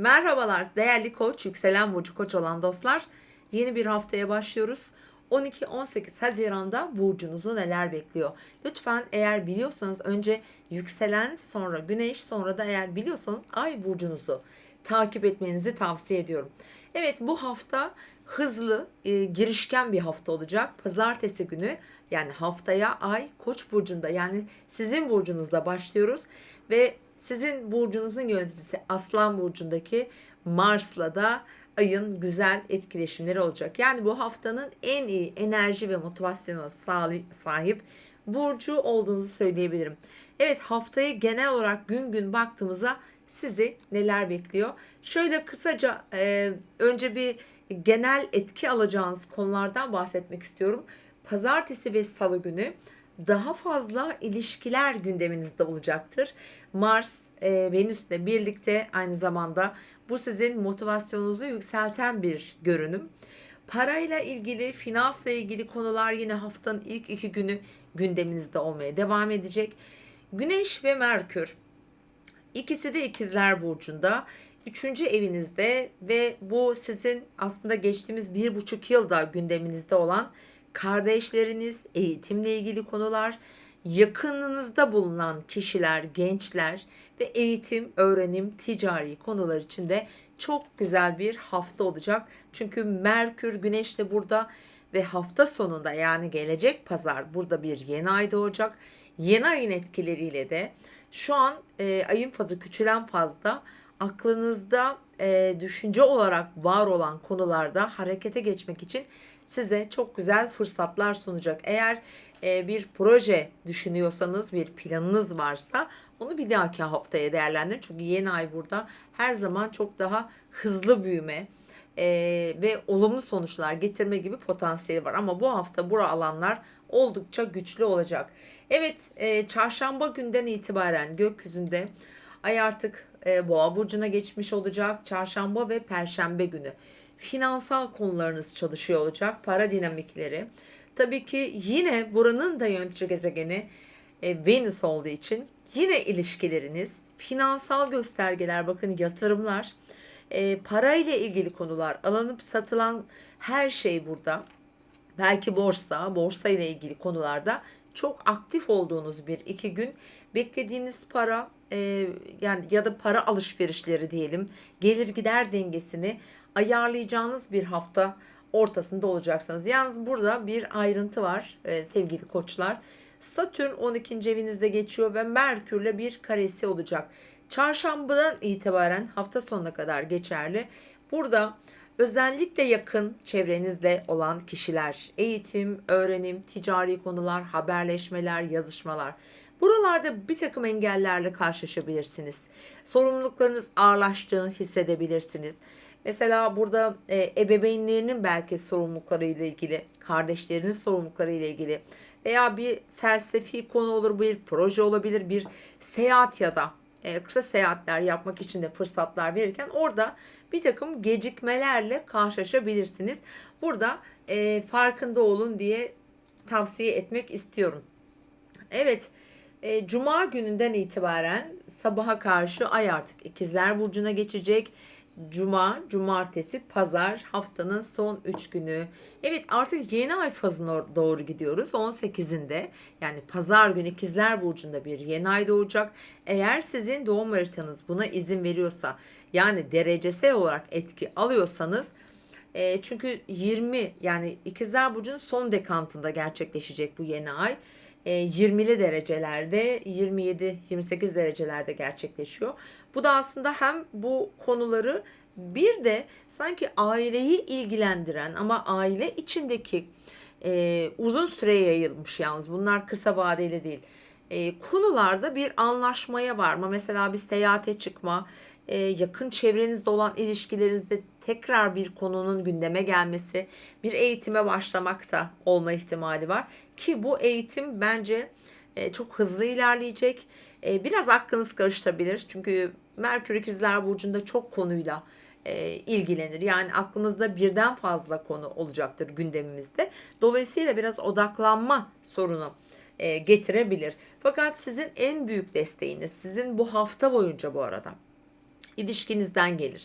Merhabalar değerli koç, yükselen burcu koç olan dostlar. Yeni bir haftaya başlıyoruz. 12-18 Haziran'da burcunuzu neler bekliyor? Lütfen eğer biliyorsanız önce yükselen sonra güneş sonra da eğer biliyorsanız ay burcunuzu takip etmenizi tavsiye ediyorum. Evet bu hafta hızlı, e, girişken bir hafta olacak. Pazartesi günü yani haftaya ay Koç burcunda yani sizin burcunuzda başlıyoruz ve sizin burcunuzun yöneticisi Aslan burcundaki Mars'la da ayın güzel etkileşimleri olacak. Yani bu haftanın en iyi enerji ve motivasyona sahip burcu olduğunuzu söyleyebilirim. Evet haftayı genel olarak gün gün baktığımızda sizi neler bekliyor? Şöyle kısaca e, önce bir genel etki alacağınız konulardan bahsetmek istiyorum. Pazartesi ve salı günü daha fazla ilişkiler gündeminizde olacaktır. Mars, e, Venüs'le birlikte aynı zamanda bu sizin motivasyonunuzu yükselten bir görünüm. Parayla ilgili, finansla ilgili konular yine haftanın ilk iki günü gündeminizde olmaya devam edecek. Güneş ve Merkür ikisi de ikizler burcunda. Üçüncü evinizde ve bu sizin aslında geçtiğimiz bir buçuk yılda gündeminizde olan kardeşleriniz, eğitimle ilgili konular, yakınınızda bulunan kişiler, gençler ve eğitim, öğrenim, ticari konular için de çok güzel bir hafta olacak. Çünkü Merkür, Güneş de burada ve hafta sonunda yani gelecek pazar burada bir yeni ay doğacak. Yeni ayın etkileriyle de şu an e, ayın fazı küçülen fazla aklınızda e, düşünce olarak var olan konularda harekete geçmek için size çok güzel fırsatlar sunacak. Eğer e, bir proje düşünüyorsanız, bir planınız varsa onu bir dahaki haftaya değerlendirin. Çünkü yeni ay burada her zaman çok daha hızlı büyüme e, ve olumlu sonuçlar getirme gibi potansiyeli var. Ama bu hafta bura alanlar oldukça güçlü olacak. Evet, e, çarşamba günden itibaren gökyüzünde ay artık e, Boğa burcuna geçmiş olacak. Çarşamba ve Perşembe günü finansal konularınız çalışıyor olacak. Para dinamikleri. Tabii ki yine buranın da yönetici gezegeni e, Venüs olduğu için yine ilişkileriniz, finansal göstergeler, bakın yatırımlar, e, para ile ilgili konular, alınıp satılan her şey burada. Belki borsa, borsa ile ilgili konularda çok aktif olduğunuz bir iki gün beklediğiniz para e, yani ya da para alışverişleri diyelim gelir gider dengesini ayarlayacağınız bir hafta ortasında olacaksınız. Yalnız burada bir ayrıntı var e, sevgili koçlar. Satürn 12. evinizde geçiyor ve Merkürle bir karesi olacak. Çarşambadan itibaren hafta sonuna kadar geçerli. Burada özellikle yakın çevrenizde olan kişiler, eğitim, öğrenim, ticari konular, haberleşmeler, yazışmalar. Buralarda bir takım engellerle karşılaşabilirsiniz. Sorumluluklarınız ağırlaştığını hissedebilirsiniz. Mesela burada e, ebeveynlerinin belki sorumlulukları ile ilgili, kardeşlerinin sorumlulukları ile ilgili veya bir felsefi konu olur, bir proje olabilir, bir seyahat ya da kısa seyahatler yapmak için de fırsatlar verirken orada bir takım gecikmelerle karşılaşabilirsiniz. Burada e, farkında olun diye tavsiye etmek istiyorum. Evet, e, Cuma gününden itibaren sabaha karşı ay artık ikizler burcuna geçecek Cuma, cumartesi, pazar haftanın son 3 günü. Evet artık yeni ay fazına doğru gidiyoruz. 18'inde yani pazar günü ikizler burcunda bir yeni ay doğacak. Eğer sizin doğum haritanız buna izin veriyorsa yani derecesel olarak etki alıyorsanız e, çünkü 20 yani ikizler burcunun son dekantında gerçekleşecek bu yeni ay. 20'li e, derecelerde 27-28 derecelerde gerçekleşiyor. Bu da aslında hem bu konuları bir de sanki aileyi ilgilendiren ama aile içindeki e, uzun süreye yayılmış yalnız bunlar kısa vadeli değil. E, konularda bir anlaşmaya varma mesela bir seyahate çıkma e, yakın çevrenizde olan ilişkilerinizde tekrar bir konunun gündeme gelmesi, bir eğitime başlamak da olma ihtimali var. Ki bu eğitim bence e, çok hızlı ilerleyecek. E, biraz aklınız karıştırabilir. Çünkü Merkür İkizler Burcu'nda çok konuyla ilgilenir. Yani aklımızda birden fazla konu olacaktır gündemimizde. Dolayısıyla biraz odaklanma sorunu getirebilir. Fakat sizin en büyük desteğiniz sizin bu hafta boyunca bu arada ilişkinizden gelir.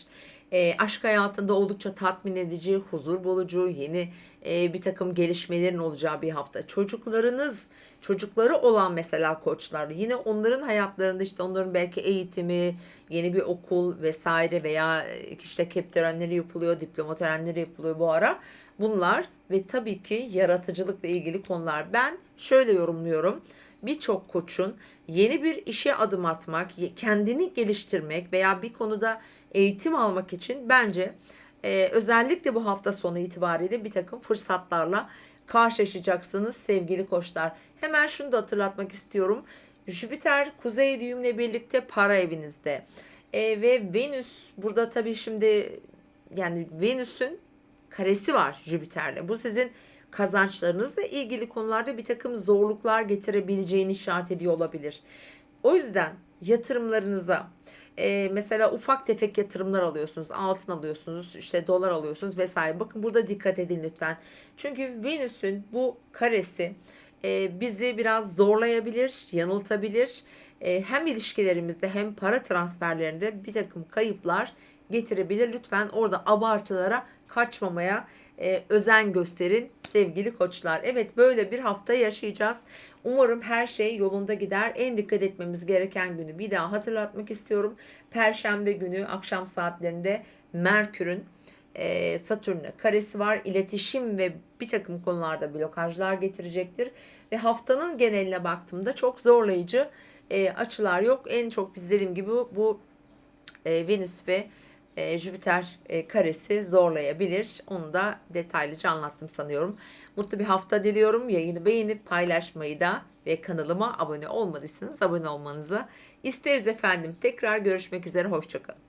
E, aşk hayatında oldukça tatmin edici, huzur bulucu, yeni e, bir takım gelişmelerin olacağı bir hafta. Çocuklarınız, çocukları olan mesela koçlar yine onların hayatlarında işte onların belki eğitimi, yeni bir okul vesaire veya e, işte kep törenleri yapılıyor, diploma törenleri yapılıyor bu ara. Bunlar ve tabii ki yaratıcılıkla ilgili konular. Ben şöyle yorumluyorum birçok koçun yeni bir işe adım atmak, kendini geliştirmek veya bir konuda eğitim almak için bence e, özellikle bu hafta sonu itibariyle bir takım fırsatlarla karşılaşacaksınız sevgili koçlar. Hemen şunu da hatırlatmak istiyorum. Jüpiter kuzey düğümle birlikte para evinizde. E, ve Venüs burada tabii şimdi yani Venüs'ün karesi var Jüpiter'le. Bu sizin kazançlarınızla ilgili konularda bir takım zorluklar getirebileceğini işaret ediyor olabilir. O yüzden yatırımlarınıza e, mesela ufak tefek yatırımlar alıyorsunuz, altın alıyorsunuz, işte dolar alıyorsunuz vesaire. Bakın burada dikkat edin lütfen. Çünkü Venüs'ün bu karesi e, bizi biraz zorlayabilir, yanıltabilir. E, hem ilişkilerimizde hem para transferlerinde bir takım kayıplar getirebilir. Lütfen orada abartılara kaçmamaya e, özen gösterin sevgili koçlar. Evet böyle bir hafta yaşayacağız. Umarım her şey yolunda gider. En dikkat etmemiz gereken günü bir daha hatırlatmak istiyorum. Perşembe günü akşam saatlerinde Merkür'ün e, Satürn'e karesi var. İletişim ve bir takım konularda blokajlar getirecektir. Ve haftanın geneline baktığımda çok zorlayıcı e, açılar yok. En çok biz dediğim gibi bu, e, Venüs ve e, Jüpiter e, karesi zorlayabilir. Onu da detaylıca anlattım sanıyorum. Mutlu bir hafta diliyorum. Yayını beğenip paylaşmayı da ve kanalıma abone olmadıysanız abone olmanızı isteriz efendim. Tekrar görüşmek üzere. Hoşçakalın.